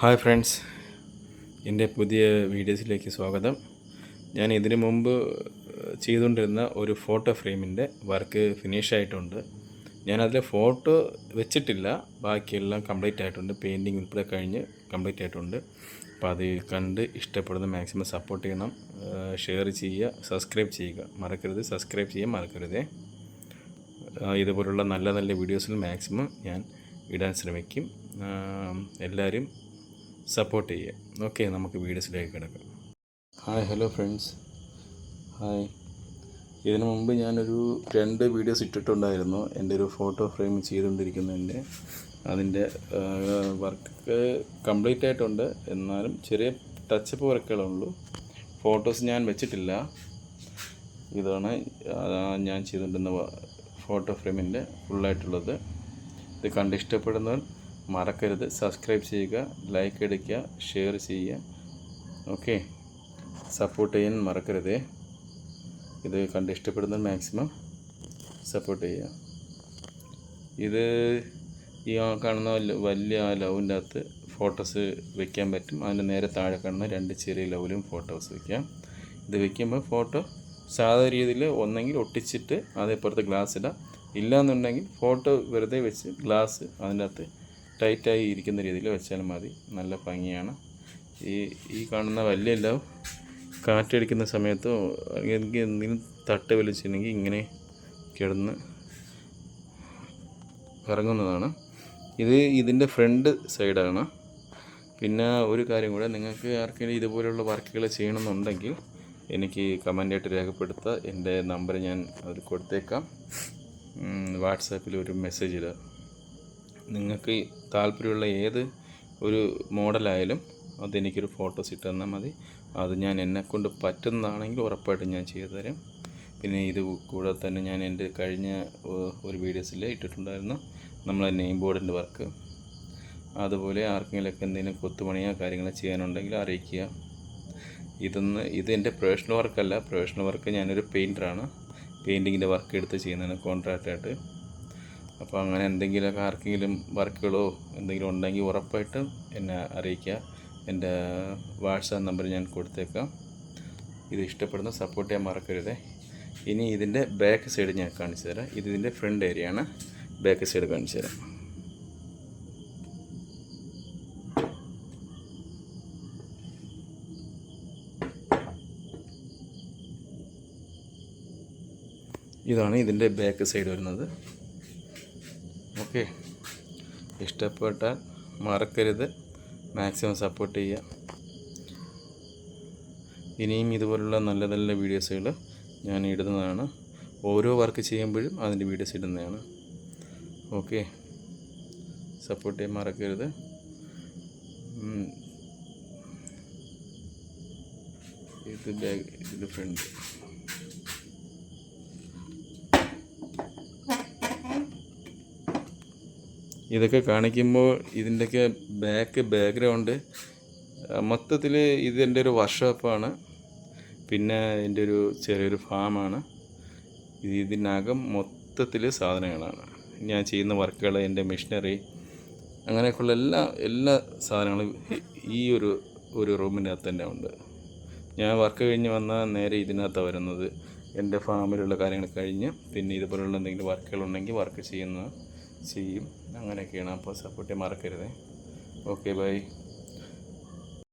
Hi friends. എന്റെ പുതിയ വീഡിയോസിലേക്ക് സ്വാഗതം. ഞാൻ ഇതിനു മുമ്പ് ചെയ്തുകൊണ്ടിരുന്ന ഒരു ഫോട്ടോ ഫ്രെയിമിന്റെ വർക്ക് ഫിനിഷ് ആയിട്ടുണ്ട് ഞാനതിൽ ഫോട്ടോ വെച്ചിട്ടില്ല. ബാക്കിയെല്ലാം കംപ്ലീറ്റ് ആയിട്ടുണ്ട്. പെയിന്റിങ് ഉൾപ്പെടെ കഴിഞ്ഞ് കംപ്ലീറ്റ് ആയിട്ടുണ്ട്. അപ്പോൾ അത് കണ്ട് ഇഷ്ടപ്പെടുന്ന മാക്സിമം സപ്പോർട്ട് ചെയ്യണം. ഷെയർ ചെയ്യുക സബ്സ്ക്രൈബ് ചെയ്യുക. മറക്കരുത്. സബ്സ്ക്രൈബ് ചെയ്യാൻ മറക്കരുതേ. ഇതുപോലുള്ള നല്ല നല്ല വീഡിയോസിൽ മാക്സിമം ഞാൻ ഇടാൻ ശ്രമിക്കും. എല്ലാവരും സപ്പോർട്ട് ചെയ്യുക ഓക്കെ നമുക്ക് വീഡിയോസിലേക്ക് കിടക്കാം. ഹായ് ഹലോ ഫ്രണ്ട്സ് ഹായ് ഇതിനു മുമ്പ് ഞാനൊരു രണ്ട് വീഡിയോസ് ഇട്ടിട്ടുണ്ടായിരുന്നു. എന്റെ ഒരു ഫോട്ടോ ഫ്രെയിം ചെയ്തുകൊണ്ടിരിക്കുന്നതിന്റെ. അതിന്റെ വർക്ക് കംപ്ലീറ്റ് ആയിട്ടുണ്ട്. എന്നാലും ചെറിയ ടച്ചപ്പ് വർക്കുകളുള്ളൂ ഫോട്ടോസ് ഞാൻ വെച്ചിട്ടില്ല. ഇതാണ് ഞാൻ ചെയ്തുകൊണ്ടിരുന്ന ഫോട്ടോ ഫ്രെയിമിന്റെ ഫുള്ളായിട്ടുള്ളത് ഇത് കണ്ട് ഇഷ്ടപ്പെടുന്നവർ മറക്കരുത്. സബ്സ്ക്രൈബ് ചെയ്യുക ലൈക്ക് അടിക്കുക ഷെയർ ചെയ്യുക. ഓക്കെ സപ്പോർട്ട് ചെയ്യാൻ മറക്കരുതേ. ഇത് കണ്ട് ഇഷ്ടപ്പെടുന്ന മാക്സിമം സപ്പോർട്ട് ചെയ്യുക. ഇത് ഈ കാണുന്ന വലിയ ലവിന്റെ അകത്ത് ഫോട്ടോസ് വെക്കാൻ പറ്റും. അതിന്റെ നേരെ താഴെ കാണുന്ന രണ്ട് ചെറിയ ലവിലും ഫോട്ടോസ് വെക്കാം. ഇത് വെക്കുമ്പോൾ ഫോട്ടോ സാധാ രീതിയിൽ ഒന്നെങ്കിൽ ഒട്ടിച്ചിട്ട് അതേപ്പുറത്ത് ഗ്ലാസ് ഇടാം. ഇല്ലയെന്നുണ്ടെങ്കിൽ ഫോട്ടോ വെറുതെ വെച്ച് ഗ്ലാസ് അതിന്റെ അകത്ത് ടൈറ്റായി ഇരിക്കുന്ന രീതിയിൽ വെച്ചാൽ മതി. നല്ല ഭംഗിയാണ്. ഈ ഈ കാണുന്ന വലിയ ലവ് കാറ്റടിക്കുന്ന സമയത്ത് എനിക്ക് എന്തെങ്കിലും തട്ട് വലിച്ചിട്ടുണ്ടെങ്കിൽ ഇങ്ങനെ കിടന്ന് കറങ്ങുന്നതാണ്. ഇത് ഇതിന്റെ ഫ്രണ്ട് സൈഡാണ്. പിന്നെ ഒരു കാര്യം കൂടെ നിങ്ങൾക്ക് ആർക്കെങ്കിലും ഇതുപോലെയുള്ള വർക്കുകൾ ചെയ്യണമെന്നുണ്ടെങ്കിൽ എനിക്ക് കമന്റായിട്ട് രേഖപ്പെടുത്തുക. എന്റെ നമ്പർ ഞാൻ അതിൽ കൊടുത്തേക്കാം. വാട്സാപ്പിൽ ഒരു മെസ്സേജ് ഇടുക. നിങ്ങൾക്ക് താല്പര്യമുള്ള ഏത് ഒരു മോഡലായാലും അതെനിക്കൊരു ഫോട്ടോസ് ഇട്ട് തന്നാൽ മതി. അത് ഞാൻ എന്നെക്കൊണ്ട് പറ്റുന്നതാണെങ്കിൽ ഉറപ്പായിട്ടും ഞാൻ ചെയ്തു തരാം. പിന്നെ ഇത് കൂടെ തന്നെ ഞാൻ എന്റെ കഴിഞ്ഞ ഒരു വീഡിയോസിൽ ഇട്ടിട്ടുണ്ടായിരുന്നു. നമ്മളെ നെയിം ബോർഡിന്റെ വർക്ക്. അതുപോലെ ആർക്കെങ്കിലുമൊക്കെ എന്തെങ്കിലും കൊത്തുപണിയോ കാര്യങ്ങളോ ചെയ്യാനുണ്ടെങ്കിൽ അറിയിക്കുക. ഇതൊന്ന് ഇത് എന്റെ പ്രൊഫഷണൽ വർക്കല്ല. പ്രൊഫഷണൽ വർക്ക് ഞാനൊരു പെയിന്ററാണ്. പെയിന്റിങ്ങിന്റെ വർക്ക് എടുത്ത് ചെയ്യുന്നതാണ് കോൺട്രാക്റ്റായിട്ട്. അപ്പോൾ അങ്ങനെ എന്തെങ്കിലുമൊക്കെ ആർക്കെങ്കിലും വർക്കുകളോ എന്തെങ്കിലും ഉണ്ടെങ്കിൽ ഉറപ്പായിട്ടും എന്നെ അറിയിക്കുക. എന്റെ വാട്സാപ്പ് നമ്പർ ഞാൻ കൊടുത്തേക്കാം. ഇത് ഇഷ്ടപ്പെടുന്ന സപ്പോർട്ട് ചെയ്യാൻ മറക്കരുതേ. ഇനി ഇതിന്റെ ബാക്ക് സൈഡ് ഞാൻ കാണിച്ചു തരാം. ഇത് ഇതിന്റെ ഫ്രണ്ട് ഏരിയ ആണ്. ബാക്ക് സൈഡ് കാണിച്ചു തരാം. ഇതാണ് ഇതിന്റെ ബാക്ക് സൈഡ് വരുന്നത്. ഓക്കെ ഇഷ്ടപ്പെട്ടാൽ മറക്കരുത്. മാക്സിമം സപ്പോർട്ട് ചെയ്യുക. ഇനിയും ഇതുപോലുള്ള നല്ല നല്ല വീഡിയോസുകൾ ഞാൻ ഇടുന്നതാണ്. ഓരോ വർക്ക് ചെയ്യുമ്പോഴും അതിന്റെ വീഡിയോസ് ഇടുന്നതാണ്. ഓക്കെ സപ്പോർട്ട് ചെയ്യാൻ മറക്കരുത്. ഇത് ബാഗ് ഇത് ഫ്രണ്ട് ഇതൊക്കെ കാണിക്കുമ്പോൾ ഇതിന്റെയൊക്കെ ബാക്ക് ബാക്ക്ഗ്രൗണ്ട് മൊത്തത്തിൽ ഇതെന്റെ ഒരു വർക്ക്ഷോപ്പാണ് പിന്നെ എന്റെ ഒരു ചെറിയൊരു ഫാമാണ് ഇത് ഇതിനകം മൊത്തത്തിൽ സാധനങ്ങളാണ്. ഞാൻ ചെയ്യുന്ന വർക്കുകൾ എന്റെ മെഷീനറി അങ്ങനെയൊക്കെയുള്ള എല്ലാ എല്ലാ സാധനങ്ങളും ഈ ഒരു ഒരു റൂമിന്റെ അകത്ത് തന്നെ ഉണ്ട്. ഞാൻ വർക്ക് കഴിഞ്ഞ് വന്നാൽ നേരെ ഇതിനകത്താണ് വരുന്നത്. എന്റെ ഫാമിലുള്ള കാര്യങ്ങൾ കഴിഞ്ഞ് പിന്നെ ഇതുപോലുള്ള എന്തെങ്കിലും വർക്കുകളുണ്ടെങ്കിൽ വർക്ക് ചെയ്യുന്ന ചെയ്യും. അങ്ങനെയൊക്കെയാണ് അപ്പോൾ സപ്പോർട്ട് മറക്കരുതേ. Okay bye